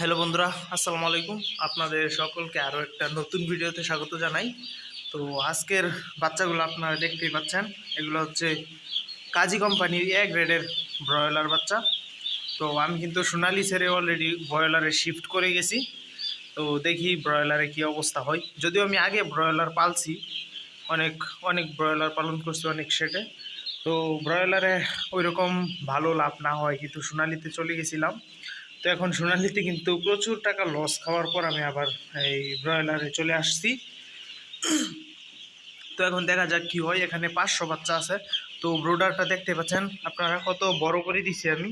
Hello বন্ধুরা, আসসালামু আলাইকুম। আপনাদের সকলকে আরও একটা নতুন ভিডিওতে স্বাগত জানাই। তো আজকের বাচ্চাগুলো আপনারা দেখতেই পাচ্ছেন, এগুলো হচ্ছে কাজী কোম্পানির এ গ্রেডের ব্রয়লার বাচ্চা। তো আমি কিন্তু সোনালি ছেড়ে অলরেডি ব্রয়লারে শিফট করে গেছি। তো দেখি ব্রয়লারে কী অবস্থা হয়। যদিও আমি আগে ব্রয়লার পালছি, অনেক অনেক ব্রয়লার পালন করছি অনেক সেটে। তো ব্রয়লারে ওইরকম ভালো লাভ না হয়, কিন্তু সোনালিতে চলে গেছিলাম। তো এখন সোনালিতে কিন্তু প্রচুর টাকা লস খাওয়ার পর আমি আবার এই ব্রয়লারে চলে আসছি। তো এখন দেখা যাক কি হয়, এখানে পাঁচশো বাচ্চা আছে। তো ব্রোডারটা দেখতে পাচ্ছেন, আপনারা কত বড় করে দিছি আমি।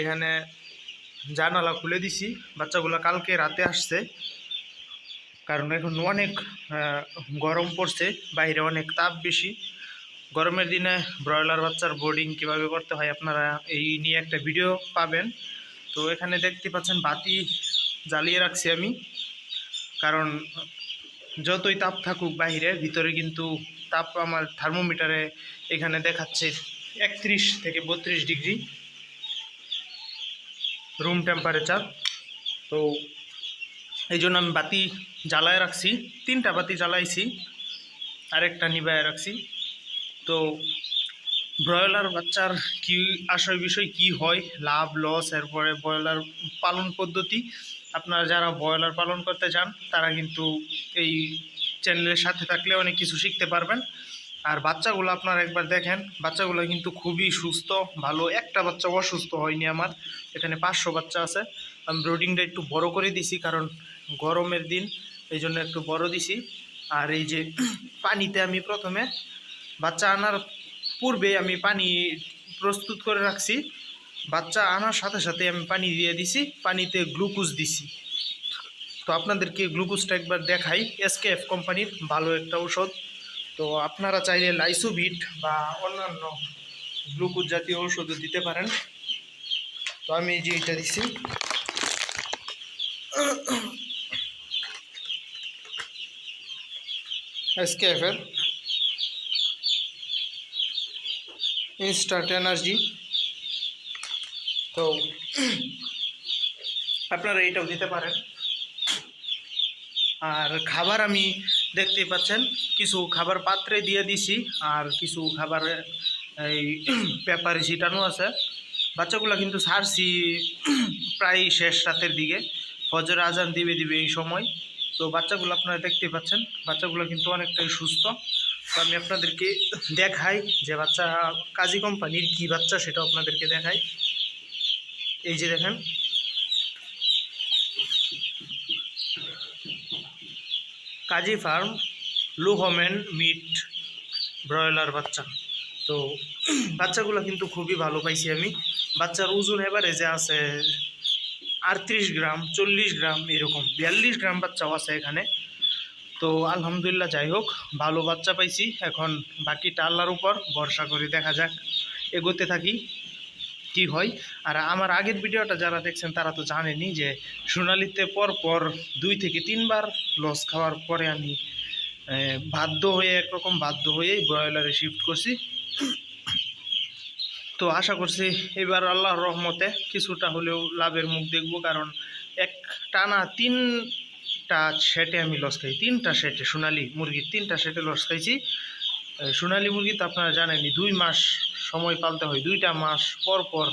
এখানে জানালা খুলে দিছি, বাচ্চাগুলো কালকে রাতে আসছে। কারণ এখন অনেক গরম পড়ছে, বাইরে অনেক তাপ বেশি। গরমের দিনে ব্রয়লার বাচ্চার বোর্ডিং কীভাবে করতে হয়, আপনারা এই নিয়ে একটা ভিডিও পাবেন। তো এখানে দেখতে পাচ্ছেন বাতি জ্বালিয়ে রাখছি আমি। কারণ যতই তাপ থাকুক বাইরে ভিতরে কিন্তু তাপ আমার থার্মোমিটারে এখানে দেখাচ্ছে একত্রিশ থেকে বত্রিশ ডিগ্রি রুম টেম্পারেচার। তো এই জন্য আমি বাতি জ্বালায় রাখছি, তিনটা বাতি জ্বালাইছি, আরেকটা নিবায় রাখছি। তো ব্রয়লার বাচ্চার কি আসল বিষয়, কি হয়, লাভ লস এরপরে ব্রয়লার পালন পদ্ধতি। আপনারা যারা ব্রয়লার পালন করতে চান, তারা কিন্তু এই চ্যানেলের সাথে থাকলে অনেক কিছু শিখতে পারবেন। আর বাচ্চাগুলো আপনারা একবার দেখেন, বাচ্চাগুলো কিন্তু খুবই সুস্থ, ভালো। একটা বাচ্চা অসুস্থ হয়নি আমার, এখানে পাঁচশো বাচ্চা আছে। আমি ব্রোডিংটা একটু বড় করে দিছি, কারণ গরমের দিন, এই জন্য একটু বড় দিছি। আর এই যে পানিতে আমি প্রথমে বাচ্চা আনার পূর্বে আমি পানি প্রস্তুত করে রাখছি। বাচ্চা আনার সাথে সাথে আমি পানি দিয়ে দিছি, পানিতে গ্লুকোজ দিছি। তো আপনাদেরকে গ্লুকোজটা একবার দেখাই। এসকেএফ কোম্পানির ভালো একটা ঔষধ। তো আপনারা চাইলে লাইসোভিট বা অন্যান্য গ্লুকোজ জাতীয় ঔষধও দিতে পারেন। তো আমি যে এটা দিছি। এসকেএফের ইনস্ট্যান্ট এনার্জি। তো, আপনারা এইটাও দিতে পারেন। আর খাবার আমি দেখতেই পাচ্ছেন, কিছু খাবার পাত্রে দিয়ে দিছি, আর কিছু খাবার, এই পেপারে ছিটানো আছে। বাচ্চাগুলো কিন্তু ছাড়ছি প্রায় শেষ রাতের দিকে। ফজর, আজান দিবে দিবে এই সময়। তো বাচ্চাগুলো আপনারা দেখতেই পাচ্ছেন, বাচ্চাগুলো কিন্তু অনেকটাই সুস্থ। তো আমি আপনাদেরকে দেখাই যে বাচ্চা কাজী কোম্পানির কি বাচ্চা সেটা আপনাদেরকে দেখাই। এই যে দেখেন। Kazi farm, Lohmann meat broiler বাচ্চা। তো বাচ্চাগুলো কিন্তু খুবই ভালো পাইছি আমি। বাচ্চার ওজন এবারে যে আছে আটত্রিশ গ্রাম, চল্লিশ গ্রাম এরকম। বিয়াল্লিশ গ্রাম বাচ্চাও আছে এখানে। তো আলহামদুলিল্লাহ, যাই হোক, ভালো বাচ্চা পাইছি। এখন বাকিটা আল্লাহর উপর ভরসা করে দেখা যাক, এগোতে থাকি কি হয়। আর আমার আগের ভিডিওটা যারা দেখছেন, তারা তো জানেনি যে সোনালিতে পর পর দুই থেকে তিনবার লস খাওয়ার পরে আমি বাধ্য হয়ে, একরকম বাধ্য হয়েই ব্রয়লারে শিফট করছি। তো আশা করছি এবার আল্লাহর রহমতে কিছুটা হলেও লাভের মুখ দেখব, কারণ এক টানা তিনটা সেটে আমি লস খাই তিনটা সেটে সোনালি মুরগির তিনটা সেটে লস খাইছি। সোনালি মুরগি তো আপনারা জানেনই, দুই মাস সময় পালতে হয়। দুইটা মাস পর পর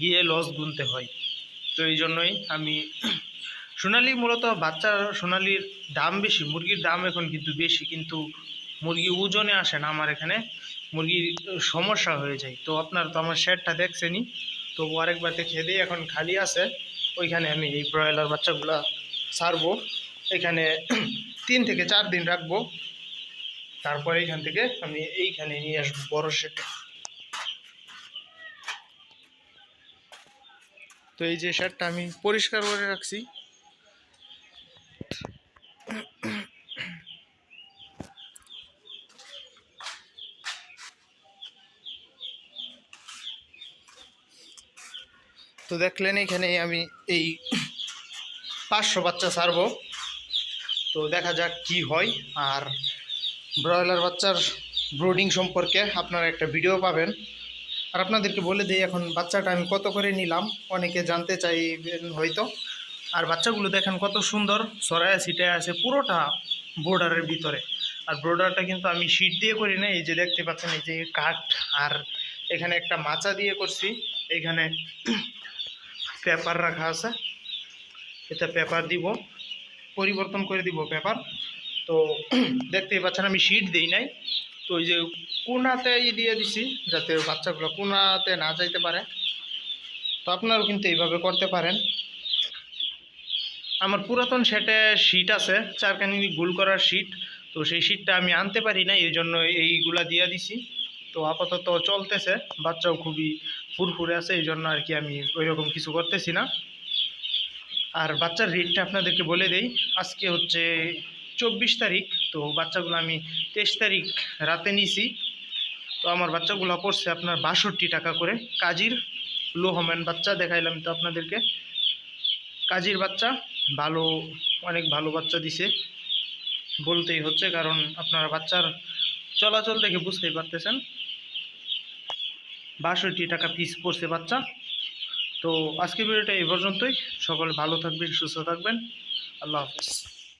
গিয়ে লস গুনতে হয়। তো এই জন্যই আমি সোনালি মূলত বাচ্চা সোনালির দাম বেশি, মুরগির দাম এখন কিন্তু বেশি, কিন্তু মুরগি ওজনে আসে না আমার এখানে। মুরগির সমস্যা হয়ে যায়। তো আপনার তো আমার শেডটা দেখছেনই। তো আরেকবার দেখে দিই, এখন খালি আছে। ওইখানে আমি এই ব্রয়লার বাচ্চাগুলা ছাড়বো এখানে তিন থেকে চার দিন রাখব। তারপরে এইখান থেকে আমি এইখানে নিয়ে আসব বড় শেড তো এই যে শেডটা আমি পরিষ্কার করে রাখছি। তো দেখলেন এখানে আমি এই পাঁচশো বাচ্চা ছাড়বো। তো দেখা যাক কি হয়। আর ব্রয়লার বাচ্চার ব্রোডিং সম্পর্কে আপনারা একটা ভিডিও পাবেন। আর আপনাদেরকে বলে দিই, এখন বাচ্চাটা আমি কত করে নিলাম? অনেকে জানতে চাইবেন হয়তো। আর বাচ্চাগুলো দেখেন কত সুন্দর, সরায় সিটে আছে পুরোটা বর্ডারের ভিতরে। আর বর্ডারটা কিন্তু আমি শীট দিয়ে করি না, এই যে দেখতে পাচ্ছেন, এই যে কাঠ। আর এখানে একটা মাচা দিয়ে করছি। এখানে পেপার রাখা আছে। এটা পেপার দিব, পরিবর্তন করে দিব পেপার তো দেখতেই পাচ্ছেন আমি শীট দিই নাই। তো ওই যে কোনাতে ই দিয়ে দিছি, যাতে বাচ্চাগুলো কোনাতে না যাইতে পারে। তো আপনারাও কিন্তু এইভাবে করতে পারেন। আমার পুরাতন সেটে শীট আছে, চারখানি গোল করার শীট তো সেই শীটটা আমি আনতে পারি না এই জন্য এইগুলা দিয়ে দিছি। তো আপাতত চলতেছে, বাচ্চাও খুবই ফুরফুরে আছে, এই জন্য আর কি আমি ওইরকম কিছু করতেছি না। আর বাচ্চার রেটটা আপনাদেরকে বলে দেই। আজকে হচ্ছে চব্বিশ তারিখ তো বাচ্চাগুলো আমি তেইশ তারিখ রাতে নিছি। তো আমার বাচ্চাগুলো পড়ছে আপনার বাষট্টি টাকা করে। কাজির লোহম্যান বাচ্চা দেখাইলাম তো আপনাদেরকে। কাজির বাচ্চা ভালো অনেক ভালো বাচ্চা দিছে। বলতেই হচ্ছে কারণ আপনারা বাচ্চার চলাচল দেখে বুঝতেই পারতেছেন। বাষট্টি টাকা পিস পড়ছে বাচ্চা। তো আজকের ভিডিওটা এই পর্যন্তই। সকলে ভালো থাকবেন সুস্থ থাকবেন। আল্লাহ হাফেজ।